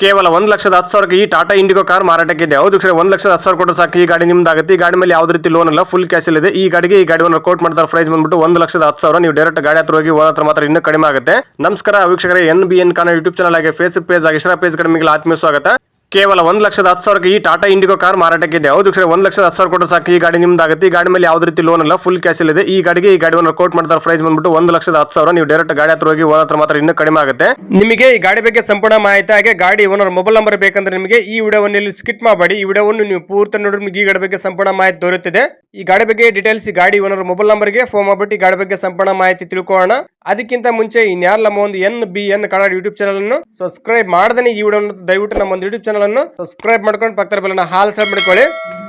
ಕೇವಲ ಒಂದು ಲಕ್ಷದ ಹತ್ತು ಸಾವಿರಕ್ಕೆ ಈ ಟಾಟಾ ಇಂಡಿಗೋ ಕಾರ್ ಮಾರಾಟಕ್ಕಿದೆ ಹೌದು ಸರ್ ಒಂದು ಲಕ್ಷದ ಹತ್ತು ಸಾವಿರ ಕೊಟ್ಟರೆ ಸಾಕು. ಈ ಗಾಡಿ ನಿಮ್ದಾಗುತ್ತೆ. ಈ ಗಾಡಿ ಮೇಲೆ ಯಾವುದೇ ರೀತಿ ಲೋನ್ ಇಲ್ಲ ಫುಲ್ ಕ್ಯಾಶ್ ಇದೆ ಈ ಗಾಡಿಗೆ ಈ ಗಾಡಿ ಕೋಟ್ ಮಾಡ್ತಾರೆ ಪ್ರೈಸ್ ಬಂದ್ಬಿಟ್ಟು ಒಂದು ಲಕ್ಷದ ಹತ್ತು ಸಾವಿರ. ನೀವು ಡೈರೆಕ್ಟ್ ಗಾಡಿ ಹತ್ರ ಹೋಗಿ ಓನ್ ಹತ್ರ ಮಾತ್ರ ಇನ್ನೂ ಕಡಿಮೆ ಆಗುತ್ತೆ. ನಮಸ್ಕಾರ ವೀಕ್ಷಕರೇ, ಎನ್ ಬಿ ಎನ್ ಕಾನ ಯೂಟ್ಯೂಬ್ ಚಾನಲ್ ಆಗಿ ಫೇಸ್ಬುಕ್ ಪೇಜ್ ಆಗಿ ಶ್ರಾ ಪೇಜ್ ಕಡೆ ನಿಮಗೆ ಆತ್ಮೀಯ ಸ್ವಾಗತ. ಕೇವಲ ಒಂದು ಲಕ್ಷದ ಹತ್ತು ಸಾವಿರಕ್ಕೆ ಈ ಟಾಟಾ ಇಂಡಿಗೋ ಕಾರ್ ಮಾರಾಟಕ್ಕಿದೆ. ಹೌದು ಸರ್ ಒಂದು ಲಕ್ಷದ ಹತ್ತು ಸಾವಿರ ಕೊಟ್ಟರೆ ಸಾಕು. ಈ ಗಾಡಿ ನಿಮ್ದಾಗುತ್ತೆ. ಈ ಗಾಡಿ ಮೇಲೆ ಯಾವುದೇ ರೀತಿ ಲೋನ್ ಅಲ್ಲ ಫುಲ್ ಕ್ಯಾಶ್ ಇದೆ ಈ ಗಾಡಿಗೆ ಈ ಗಾಡಿ ಕೋಟ್ ಮಾಡ್ತಾರೆ ಪ್ರೈಸ್ ಬಂದ್ಬಿಟ್ಟು ಒಂದು ಲಕ್ಷದ ಹತ್ತು ಸಾವಿರ. ನೀವು ಡೈರೆಕ್ಟ್ ಗಾಡಿ ಹತ್ರ ಹೋಗಿ ಒಂದ್ ಹತ್ರ ಮಾತ್ರ ಇನ್ನೂ ಕಡಿಮೆ ಆಗುತ್ತೆ. ನಿಮಗೆ ಈ ಗಾಡಿ ಬಗ್ಗೆ ಸಂಪೂರ್ಣ ಮಾಹಿತಿ, ಹಾಗೆ ಗಾಡಿ ಓನರ್ ಮೊಬೈಲ್ ನಂಬರ್ ಬೇಕಂದ್ರೆ ನಿಮಗೆ ಈ ವಿಡಿಯೋವನ್ನು ಇಲ್ಲಿ ಸ್ಕಿಟ್ ಮಾಡಬೇಡಿ. ಈ ವಿಡಿಯೋವನ್ನು ನೀವು ಪೂರ್ತಿ ನೋಡಿದ್ರೆ ನಿಮಗೆ ಈ ಗಾಡಿ ಬಗ್ಗೆ ಸಂಪೂರ್ಣ ಮಾಹಿತಿ ದೊರೆಯುತ್ತದೆ. ಈ ಗಾಡಿ ಬಗ್ಗೆ ಡೀಟೇಲ್ಸ್ ಗಾಡಿ ಓನರ್ ಮೊಬೈಲ್ ನಂಬರ್ಗೆ ಫೋನ್ ಮಾಡ್ಬಿಟ್ಟು ಗಾಡಿ ಬಗ್ಗೆ ಸಂಪೂರ್ಣ ಮಾಹಿತಿ ತಿಳ್ಕೊಳ್ಳೋಣ. ಅದಕ್ಕಿಂತ ಮುಂಚೆ ಇನ್ಯಾರ ನಮ್ಮ ಒಂದು N B N Kannada YouTube channel ಅನ್ನು ಸಬ್ಸ್ಕ್ರೈಬ್ ಮಾಡದೇ ಈ ವಿಡಿಯೋ ದಯವಿಟ್ಟು ನಮ್ಮ ಒಂದು ಯೂಟ್ಯೂಬ್ ಚಾನಲ್ ಅನ್ನು ಸಬ್ಸ್ಕ್ರೈಬ್ ಮಾಡ್ಕೊಂಡು ಪಕ್ಕದ ಬೆಲ್ಲ ಹಾಲ್ ಸೆಟ್ ಮಾಡ್ಕೊಳ್ಳಿ.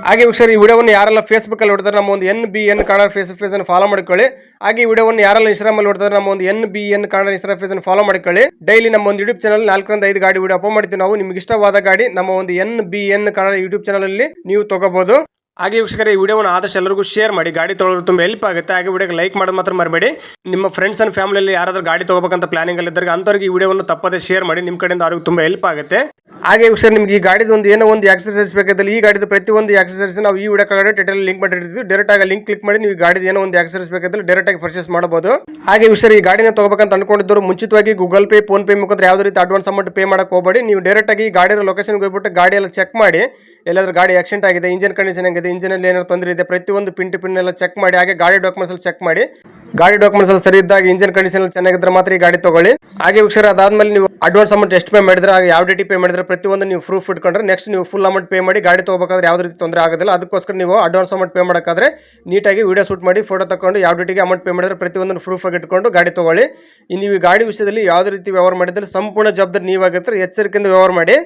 ಹಾಗೆ ಈ ವಿಡಿಯೋವನ್ನು ಯಾರೆಲ್ಲ ಫೇಸ್ಬುಕ್ ಅಲ್ಲಿ ನೋಡ್ತಾರೆ ನಮ್ಮ ಒಂದು N B N Kannada face face ಅನ್ನು ಫಾಲೋ ಮಾಡ್ಕೊಳ್ಳಿ. ಹಾಗೆ ಈ ವಿಡಿಯೋವನ್ನು ಯಾರೆಲ್ಲ ಇನ್ಸ್ಟಾಗ್ರಾಮ್ ಅಲ್ಲಿ ನೋಡ್ತಾರೆ ನಮ್ಮ ಒಂದು N B N Kannada insta face ಅನ್ನು ಫಾಲೋ ಮಾಡ್ಕೊಳ್ಳಿ. ಡೈಲಿ ನಮ್ಮ ಒಂದು ಯೂಟ್ಯೂಬ್ ಚಾನಲ್ ನಾಲ್ಕರಿಂದ ಐದು ಗಾಡಿ ವಿಡಿಯೋ ಅಪ್ಲೋಡ್ ಮಾಡ್ತೀವಿ. ನಾವು ನಿಮ್ಗೆ ಇಷ್ಟವಾದ ಗಾಡಿ ನಮ್ಮ ಒಂದು N B N Kannada YouTube channel ಅಲ್ಲಿ ನೀವು ತಗೋಬಹುದು ಹಾಗೆ ವೀಕ್ಷಕರೇ, ಈ ವಿಡಿಯೋವನ್ನು ಆದಷ್ಟು ಎಲ್ಲರಿಗೂ ಶೇರ್ ಮಾಡಿ. ಗಾಡಿ ತೊಗೊಳ್ಳೋದು ತುಂಬ ಹೆಲ್ಪ್ ಆಗುತ್ತೆ. ಹಾಗೆ ವಿಡಿಯೋಗೆ ಲೈಕ್ ಮಾಡೋದು ಮಾತ್ರ ಮರಬೇಡಿ. ನಿಮ್ಮ ಫ್ರೆಂಡ್ಸ್ ಅಂಡ್ ಫ್ಯಾಮಿಲಿಯಲ್ಲಿ ಯಾರಾದರೂ ಗಾಡಿ ತಗೋಬೇಕಂತ ಪ್ಲಾನಿಂಗ್ ಅಲ್ಲಿ ಇದ್ದರೆ ಅಂಥವ್ರಿಗೆ ಈ ವಿಡಿಯೋವನ್ನು ತಪ್ಪದೇ ಶೇರ್ ಮಾಡಿ. ನಿಮ್ಮ ಕಡೆಯಿಂದ ಅವ್ರಿಗೆ ತುಂಬ ಹೆಲ್ಪ್ ಆಗುತ್ತೆ. ಹಾಗೆ ವಿಷಯ ನಿಮ್ಗೆ ಈ ಗಾಡಿದು ಒಂದು ಏನೋ ಒಂದು ಎಕ್ಸಸೈಸ್ ಬೇಕಾದಲ್ಲಿ ಈ ಗಾಡಿದು ಪ್ರತಿಯೊಂದು ಎಕ್ಸಸೈಸ್ ನಾವು ಈ ವಿಡಿಯೋ ಕಡೆ ಟೈಟಲ್ ಲಿಂಕ್ ಮಾಡಿರ್ತೀವಿ ಡೈರೆಕ್ಟ್ ಆಗಿ ಲಿಂಕ್ ಕ್ಲಿಕ್ ಮಾಡಿ ನೀವು ಗಾಡಿದು ಏನೋ ಒಂದು ಎಕ್ಸಸೈಸ್ ಬೇಕಾದಲ್ಲಿ ಡೈರೆಕ್ಟ್ ಆಗಿ ಪರ್ಚೇಸ್ ಮಾಡಬಹುದು. ಹಾಗೆ ವಿಷಯ ಈ ಗಾಡಿನ ತಗೋಬೇಕಂತ ಅನ್ಕೊಂಡಿದ್ರು ಮುಂಚಿತವಾಗಿ ಗೂಗಲ್ ಪೇ ಫೋನ್ ಪೇ ಮುಖಾಂತರ ಯಾವುದೇ ರೀತಿ ಅಡ್ವಾನ್ಸ್ ಅಮೌಂಟ್ ಪೇ ಮಾಡಕ್ಕೆ ಹೋಗಬೇಡಿ. ನೀವು ಡೈರೆಕ್ಟ್ ಆಗಿ ಗಾಡಿಯ ಲೊಕೇಶನ್ಗೆ ಹೋಗ್ಬಿಟ್ಟು ಗಾಡಿ ಎಲ್ಲ ಚೆಕ್ ಮಾಡಿ. ಎಲ್ಲಾದ್ರೂ ಗಾಡಿ ಆಕ್ಸಿಡೆಂಟ್ ಆಗಿದೆ ಇಂಜಿನ್ ಕಂಡೀಷನ್ ಆಗಿದೆ ಇಂಜಿನಲ್ಲಿ ಏನಾದ್ರು ತೊಂದರೆ ಇದೆ ಪ್ರತಿಯೊಂದು ಪಿನ್ ಪಿನ್ ಎಲ್ಲ ಚೆಕ್ ಮಾಡಿ, ಹಾಗೆ ಗಾಡಿ ಡಾಕ್ಯುಮೆಂಟ್ಸ್ ಎಲ್ಲ ಚೆಕ್ ಮಾಡಿ. ಗಾಡಿ ಡಾಕ್ಯುಮೆಂಟ್ಸ್ ಎಲ್ಲ ಸರಿ ಇದ್ದಾಗ ಇಂಜಿನ್ ಕಂಡೀಷನ್ ಚೆನ್ನಾಗಿದ್ರೆ ಮಾತ್ರ ಈ ಗಾಡಿ ತಗೊಳ್ಳಿ. ಹಾಗೆ ವೀಕ್ಷರ ಅದಾದ್ಮೇಲೆ ನೀವು ಅಡ್ವಾನ್ಸ್ ಅಮೌಂಟ್ ಎಷ್ಟು ಪೇ ಮಾಡಿದ್ರೆ ಯಾವ ಡೇಟಿ ಪೇ ಮಾಡಿದ್ರೆ ಪ್ರತಿಯೊಂದು ನೀವು ಪ್ರೂಫ್ ಇಟ್ಕೊಂಡ್ರೆ ನೆಕ್ಸ್ಟ್ ನೀವು ಫುಲ್ ಅಮೌಂಟ್ ಪೇ ಮಾಡಿ ಗಾಡಿ ತಗೋಬೇಕಾದ್ರೆ ಯಾವ ರೀತಿ ತೊಂದರೆ ಆಗೋದಿಲ್ಲ. ಅದಕ್ಕೋಸ್ಕರ ನೀವು ಅಡ್ವಾನ್ಸ್ ಅಮೌಂಟ್ ಪೇ ಮಾಡೋಕ್ಕಾದ್ರೆ ನೀಟಾಗಿ ವಿಡಿಯೋ ಶೂಟ್ ಮಾಡಿ ಫೋಟೋ ತಗೊಂಡು ಯಾವ ಡೇಟಿಗೆ ಅಮೌಂಟ್ ಪೇ ಮಾಡಿದ್ರೆ ಪ್ರತಿಯೊಂದನ್ನು ಪ್ರೂಫ್ ಆಗಿ ಇಟ್ಕೊಂಡು ಗಾಡಿ ತಗೊಳ್ಳಿ. ನೀವು ಈ ಗಾಡಿ ವಿಷಯದಲ್ಲಿ ಯಾವುದೇ ರೀತಿ ವ್ಯವಹಾರ ಮಾಡಿದ್ರೆ ಸಂಪೂರ್ಣ ಜವಾಬ್ದಾರಿ ನೀವಾಗಿರ್ತಾರೆ. ಎಚ್ಚರಿಕೆಯಿಂದ ವ್ಯವಹಾರ ಮಾಡಿ.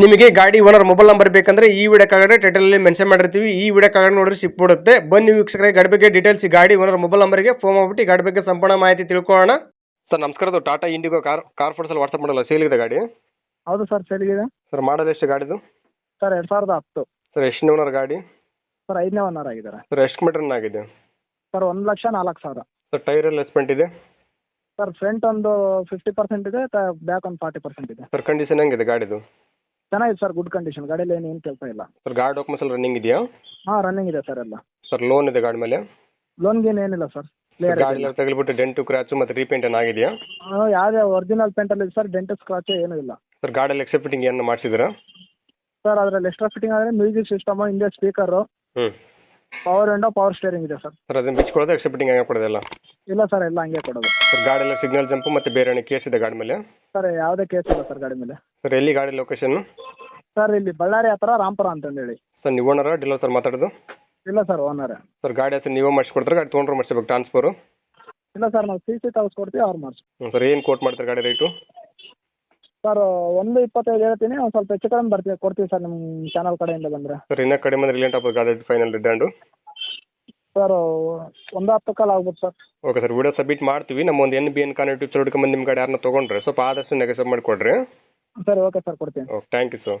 ನಿಮಗೆ ಗಾಡಿ ಓನರ್ ಮೊಬೈಲ್ ನಂಬರ್ ಬೇಕಂದ್ರೆ ಈ ವಿಡಿಯೋ ಕಾಗಡೆ ಟೈಟಲ್ ಅಲ್ಲಿ ಮೆನ್ಷನ್ ಮಾಡಿರ್ತೀವಿ. ಈ ವಿಡಿಯೋ ಕಾಗಡೆ ನೋಡಿದ್ರೆ ಸಿಕ್ಬಿಡುತ್ತೆ. ಬನ್ನಿ ವೀಕ್ಷಕರೇ ಗಾಡಿ ಬಗ್ಗೆ ಡೀಟೇಲ್ಸ್ ಗಾಡಿ ಓನರ್ ಮೊಬೈಲ್ ನಂಬರ್ಗೆ ಫೋನ್ ಮಾಡ್ಬಿಟ್ಟು ಗಾಡಿ ಬಗ್ಗೆ ಸಂಪೂರ್ಣ ಮಾಹಿತಿ ತಿಳ್ಕೊಳ್ಳೋಣ. ಸರ್ ನಮಸ್ಕಾರ ಅದು ಟಾಟಾ ಇಂಡಿಗೋ ಕಾರ್ ಕಾರ್ ಫೋರ್ಸಲ್ಲಿ ವಾಟ್ಸಪ್ ಮಾಡಲ್ಲ ಸೇಲ್ ಇದೆ ಗಾಡಿ? ಹೌದು ಸರ್ ಸೇಲಿಗಿದೆ ಸರ್ ಮಾಡಲ್ ಎಷ್ಟು ಗಾಡಿದು ಸರ್ ಎರಡು ಸಾವಿರದ ಹತ್ತು. ಸರ್ ಎಷ್ಟು ಓನರ್ ಗಾಡಿ? ಸರ್ ಐದನೇ ಓನರ್ ಆಗಿದ್ದಾರೆ. ಸರ್ ಎಷ್ಟು ಮೀಟರ್ ಆಗಿದೆ? ಸರ್ ಒಂದು ಲಕ್ಷ ನಾಲ್ಕು ಸಾವಿರ. ಸರ್ ಟೈರ್ ಎಲ್ಲ ಎಸ್ಪೆಂಟ್ ಇದೆ? ಸರ್ ಫ್ರಂಟ್ ಒಂದು ಫಿಫ್ಟಿ ಪರ್ಸೆಂಟ್ ಇದೆ ಬ್ಯಾಕ್ ಒಂದು ಫಾರ್ಟಿ ಪರ್ಸೆಂಟ್ ಇದೆ. ಸರ್ ಕಂಡೀಷನ್ ಹೆಂಗಿದೆ ಗಾಡಿದು? ಚೆನ್ನಾಗಿದೆ ಸರ್ ಗುಡ್ ಕಂಡೀಷನ್ ಗಾಡಿಯಲ್ಲಿ ಏನು ಏನು ಕೆಲಸ ಇಲ್ಲ. ಸರ್ ಗಾಡಿ ಡಾಕ್ಯುಮೆಂಟ್ಸ್ ಎಲ್ಲ ರನ್ನಿಂಗ್ ಇದೆಯಾ? ಹಾಂ ರನ್ನಿಂಗ್ ಇದೆ ಸರ್ ಎಲ್ಲ. ಸರ್ ಲೋನ್ ಇದೆ ಗಾಡಿ ಮೇಲೆ? ಲೋನ್ ಗೇನ್ ಏನಿಲ್ಲ ಸರ್. ಕ್ಲಿಯರ್ ಗಾಡಿ ಎಲ್ಲ ತೆಗೆದ್ಬಿಟ್ಟು ಡೆಂಟು ಕ್ರ್ಯಾಚು ಮತ್ತೆ ರೀಪೇಂಟ್ ಏನು ಆಗಿದೆಯಾ? ಯಾವುದೇ ಒರಿಜಿನಲ್ ಪೇಂಟಲ್ಲಿ ಸರ್ ಡೆಂಟ್ ಸ್ಕ್ರಾಚ್ ಏನೂ ಇಲ್ಲ. ಸರ್ ಗಾಡಿಯಲ್ಲಿ ಎಕ್ಸೆಪ್ಟ್ ಫಿಟ್ಟಿಂಗ್ ಏನು ಮಾಡಿಸಿದ್ದೀರಾ? ಸರ್ ಅದರಲ್ಲಿ ಎಕ್ಸ್ಟ್ರಾ ಫಿಟ್ಟಿಂಗ್ ಆದರೆ ಮ್ಯೂಸಿಕ್ ಸಿಸ್ಟಮ್ ಹಿಂದೆ ಸ್ಪೀಕರ್ ಹ್ಞೂ ಪವರ್ ಅಂಡ್ ಪವರ್ ಸ್ಟೇರಿಂಗ್ ಇದೆ ಸರ್. ಸರ್ ಅದನ್ನು ಬಿಚ್ಕೊಳ್ಳೋದು ಎಕ್ಸೆಪ್ಟ್ ಫಿಟ್ಟಿಂಗ್ ಹಂಗೆ ಕೊಡೋದಿಲ್ಲ ಇಲ್ಲ ಸರ್ ಎಲ್ಲ ಹಂಗೆ ಕೊಡೋದು. ಸರ್ ಗಾಡಿ ಎಲ್ಲ ಸಿಗ್ನಲ್ ಜಂಪ್ ಮತ್ತೆ ಬೇರೆ ಏನೇ ಕೇಸ್ ಇದೆ ಗಾಡಿ ಮೇಲೆ? ಸರ್ ಯಾವುದೇ ಕೇಸ್ ಇಲ್ಲ ಸರ್ ಗಾಡಿ ಮೇಲೆ. ಸರ್ ಎಲ್ಲಿ ಗಾಡಿ ಲೊಕೇಶನ್ ಸರ್ ಇಲ್ಲಿ ಬಳ್ಳಾರಿ ಹತ್ರ ಅಂತ ಹೇಳಿ ಸರ್ ನೀವು ಓನರ ಡೀಲರ್ ಸರ್ ಮಾತಾಡೋದು? ಇಲ್ಲ ಸರ್ ಓನರ್ ಸರ್ ಗಾಡಿ ಹೆಸರು ನೀವೇ ಮಾಡಿಸ್ಕೊಡ್ತಾರೆ? ಗಾಡಿ ತೊಗೊಂಡ್ರೆ ಮಾಡಿಸ್ಬೇಕು ಟ್ರಾನ್ಸ್ಫರ್ ಇಲ್ಲ ಸರ್ ನಾವು ಸಿ ಸಿ ತಗಸ್ಕೊಡ್ತೀವಿ ಅವ್ರು ಮಾಡಿಸಿ. ಹ್ಞೂ ಸರ್ ಏನು ಕೋಟ್ ಮಾಡ್ತಾರೆ ಗಾಡಿ ರೇಟು ಸರ್ ಒಂದು ಇಪ್ಪತ್ತೈದು ಹೇಳ್ತೀನಿ ಒಂದು ಸ್ವಲ್ಪ ಹೆಚ್ಚು ಕಡಿಮೆ ಬರ್ತೀವಿ ಕೊಡ್ತೀವಿ ಸರ್ ನಿಮ್ಮ ಚಾನಲ್ ಕಡೆಯಿಂದ ಬಂದರೆ. ಸರ್ ಇನ್ನೂ ಕಡಿಮೆ ಅಂದ್ರೆ ರಿಲೇಟ್ ಆಗ್ಬೋದು ಗಾಡಿ ಫೈನಲ್ ರಿಟರ್ನು ಸರ್ ಒಂದು ಹತ್ತು ಕಾಲ ಆಗ್ಬೋದು sir okay sir video submit ಮಾಡ್ತೀವಿ. ನಮ್ಮ ಒಂದು ಎನ್ ಬಿ ಎನ್ ಕಾನ್ ಯೂಟ್ಯೂಬ್ ಬಂದು ನಿಮ್ಮ ಗಾಡಿ ಯಾರನ್ನ ತಗೊಂಡ್ರೆ ಸ್ವಲ್ಪ ಆದಷ್ಟು ನೆಗೆಸಬ್ ಮಾಡಿಕೊಡ್ರಿ. ಸರಿ ಓಕೆ ಸರ್ ಕೊಡ್ತೀನಿ. Okay thank you sir